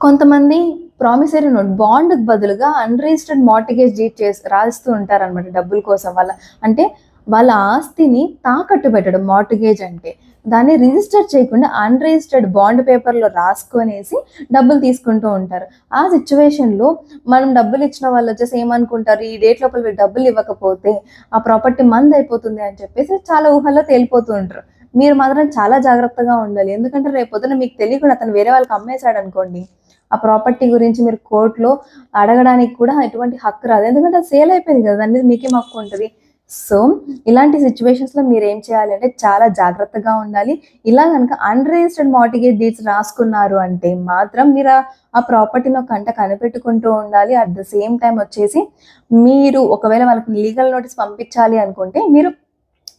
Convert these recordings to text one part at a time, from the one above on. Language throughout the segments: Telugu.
కొంతమంది ప్రామిసరీ నోట్ బాండ్ బదులుగా అన్రిజిస్టర్డ్ మార్టిగేజ్ డీట్ చేసి రాస్తూ ఉంటారనమాట డబ్బుల కోసం వాళ్ళ అంటే వాళ్ళ ఆస్తిని తాకట్టు పెట్టడం మార్టిగేజ్ అంటే. దాన్ని రిజిస్టర్ చేయకుండా అన్రిజిస్టర్డ్ బాండ్ పేపర్లో రాసుకొనేసి డబ్బులు తీసుకుంటూ ఉంటారు. ఆ సిచ్యువేషన్లో మనం డబ్బులు ఇచ్చిన వాళ్ళు వచ్చేసి ఏమనుకుంటారు? ఈ డేట్ లోపల డబ్బులు ఇవ్వకపోతే ఆ ప్రాపర్టీ మంద్ అయిపోతుంది అని చెప్పేసి చాలా ఊహల్లో తేలిపోతూ ఉంటారు. మీరు మాత్రం చాలా జాగ్రత్తగా ఉండాలి. ఎందుకంటే రేపు పొద్దున మీకు తెలియకుండా అతను వేరే వాళ్ళకి అమ్మేశాడు అనుకోండి ఆ ప్రాపర్టీ గురించి మీరు కోర్టులో అడగడానికి కూడా ఎటువంటి హక్కు రాదు. ఎందుకంటే అది సేల్ అయిపోయింది కదా దాని మీద మీకేం హక్కు ఉంటుంది. సో ఇలాంటి సిచ్యువేషన్స్లో మీరు ఏం చేయాలి అంటే చాలా జాగ్రత్తగా ఉండాలి. ఇలా కనుక అన్రిజిస్టర్డ్ మార్టిగేజ్ డీట్స్ రాసుకున్నారు అంటే మాత్రం మీరు ఆ- ఆ ప్రాపర్టీని ఒక కంట కనిపెట్టుకుంటూ ఉండాలి. అట్ ద సేమ్ టైం వచ్చేసి మీరు ఒకవేళ వాళ్ళకి లీగల్ నోటీస్ పంపించాలి అనుకుంటే మీరు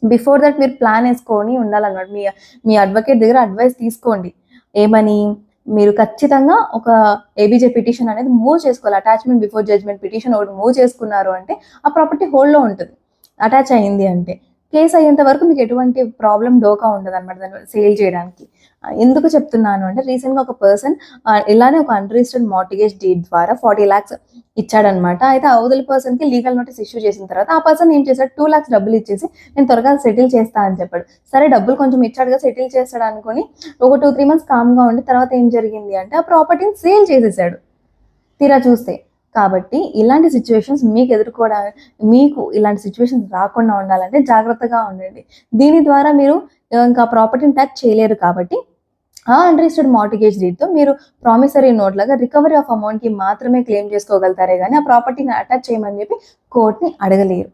బిఫోర్ దట్ మీరు ప్లాన్ వేసుకొని ఉండాలన్నమాట. మీ మీ అడ్వకేట్ దగ్గర అడ్వైస్ తీసుకోండి. ఏమని? మీరు ఖచ్చితంగా ఒక ఏబీజే పిటిషన్ అనేది మూవ్ చేసుకోవాలి. అటాచ్మెంట్ బిఫోర్ జడ్జ్మెంట్ పిటిషన్ ఒకటి మూవ్ చేసుకున్నారు అంటే ఆ ప్రాపర్టీ హోల్డ్లో ఉంటుంది. అటాచ్ అయింది అంటే కేసు అయ్యేంత వరకు మీకు ఎటువంటి ప్రాబ్లం డోకా ఉండదు అనమాట దాన్ని సేల్ చేయడానికి. ఎందుకు చెప్తున్నాను అంటే రీసెంట్గా ఒక పర్సన్ ఇలానే ఒక అన్రిజిస్టర్డ్ మార్టిగేజ్ డీడ్ ద్వారా ఫార్టీ ల్యాక్స్ ఇచ్చాడనమాట. అయితే అవతల పర్సన్కి లీగల్ నోటీస్ ఇష్యూ చేసిన తర్వాత ఆ పర్సన్ ఏం చేశాడు? టూ లాక్స్ డబ్బులు ఇచ్చేసి నేను త్వరగా సెటిల్ చేస్తా అని చెప్పాడు. సరే డబ్బులు కొంచెం ఇచ్చాడుగా సెటిల్ చేస్తాడు అనుకుని ఒక టూ త్రీ మంత్స్ కామ్గా ఉండి తర్వాత ఏం జరిగింది అంటే ఆ ప్రాపర్టీని సేల్ చేసేసాడు. తీరా చూస్తే కాబట్టి ఇలాంటి సిచ్యువేషన్స్ మీకు ఎదుర్కోవడానికి మీకు ఇలాంటి సిచ్యువేషన్స్ రాకుండా ఉండాలంటే జాగ్రత్తగా ఉండండి. దీని ద్వారా మీరు ఇంకా ప్రాపర్టీని టచ్ చేయలేరు కాబట్టి అన్రిజిస్టర్డ్ మార్టిగేజ్ డీడ్తో మీరు ప్రామిసరీ నోట్ లాగా రికవరీ ఆఫ్ అమౌంట్కి మాత్రమే క్లెయిమ్ చేసుకోగలుగుతారే కానీ ఆ ప్రాపర్టీని అటాచ్ చేయమని చెప్పి కోర్ట్ని అడగలేరు.